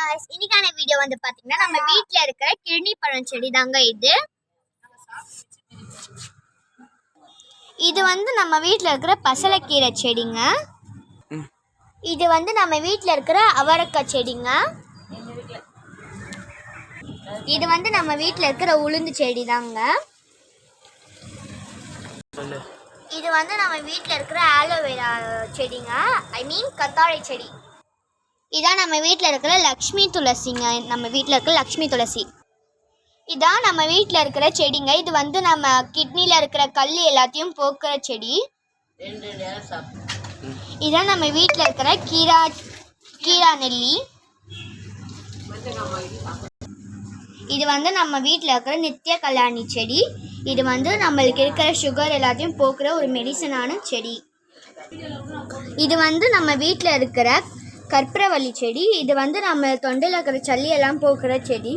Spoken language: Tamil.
guys இன்னைக்கான வீடியோ வந்து பாத்தீங்கன்னா நம்ம வீட்ல இருக்கிற கிருணி பழம் செடி தாங்க இது. இது வந்து நம்ம வீட்ல இருக்கிற பசலைக்கீரை செடிங்க. இது வந்து நம்ம வீட்ல இருக்கிற அவரைக்காய் செடிங்க. இது வந்து நம்ம வீட்ல இருக்கிற உளுந்து செடி தாங்க. இது வந்து நம்ம வீட்ல இருக்கிற ஆலோவேரா செடிங்க. ஐ மீன் கத்தாழை செடி. இதான் நம்ம வீட்டில் இருக்கிற லக்ஷ்மி துளசிங்க. நம்ம வீட்டில் இருக்கிற லக்ஷ்மி துளசி. இதான் நம்ம வீட்டில் இருக்கிற செடிங்க. இது வந்து நம்ம கிட்னியில் இருக்கிற கல் எல்லாத்தையும் போக்குற செடி. இதான் நம்ம வீட்டில் இருக்கிற கீரா கீரா நெல்லி. இது வந்து நம்ம வீட்டில் இருக்கிற நித்திய கல்யாணி செடி. இது வந்து நம்மளுக்கு இருக்கிற சுகர் எல்லாத்தையும் போக்குற ஒரு மெடிசனான செடி. இது வந்து நம்ம வீட்டில் இருக்கிற கற்பூரவள்ளி செடி. இது வந்து நம்ம தொண்டையில் இருக்கிற சளியெல்லாம் போக்குற செடி.